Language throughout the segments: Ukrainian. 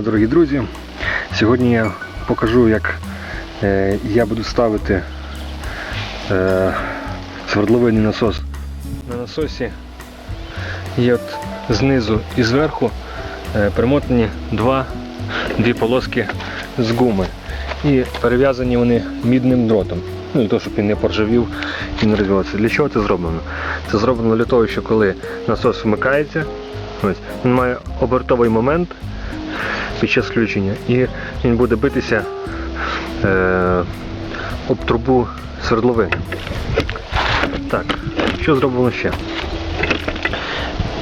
дорогі друзі! Сьогодні я покажу, як е, я буду ставити е, свердловинний насос. На насосі є от знизу і зверху е, примотані два, дві полоски з гуми. І перев'язані вони мідним дротом. Ну, для того, щоб він не поржавів і не розвивався. Для чого це зроблено? Це зроблено для того, що коли насос вмикається, ось, він має обертовий момент під час включення і він буде битися е, об трубу свердловини. Так, що зроблено ще?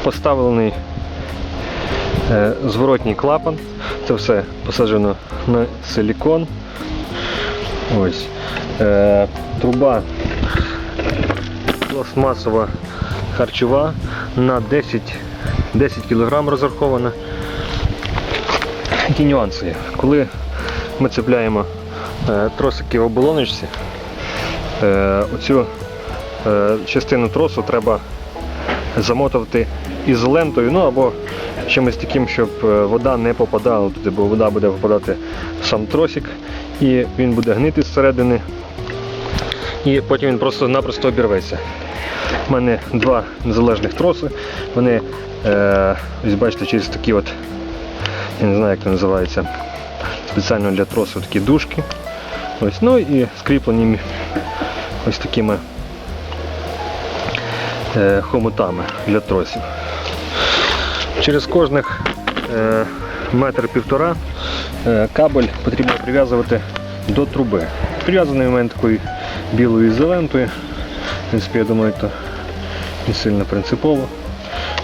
Поставлений е, зворотній клапан. Це все посаджено на силікон. Ось. Е, труба пластмасова харчова на 10, 10 кг розрахована. Які нюанси? Коли ми цепляємо е, тросики в оболоночці, е, оцю е, частину тросу треба замотувати ізолентою, ну або чимось таким, щоб вода не попадала туди, бо вода буде попадати в сам тросик і він буде гнити зсередини. І потім він просто-напросто обірветься. У мене два незалежних троси. Вони, ось бачите, через такі от, я не знаю, як це називається, спеціально для тросу такі дужки. Ось, ну і скріплені ось такими е, хомутами для тросів. Через кожних е, метр півтора е, кабель потрібно прив'язувати до труби. Прив'язаний в мене такою білою ізолентою. В принципі, я думаю, це не сильно принципово.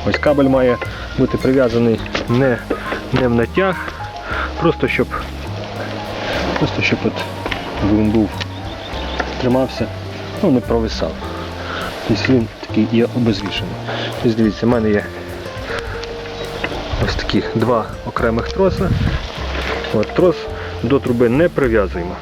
Ось кабель має бути прив'язаний не, не в натяг, просто щоб, просто щоб от він був тримався, ну не провисав. Тобто він такий є обезвішений. Ось дивіться, в мене є ось такі два окремих троси. От, трос до труби не прив'язуємо.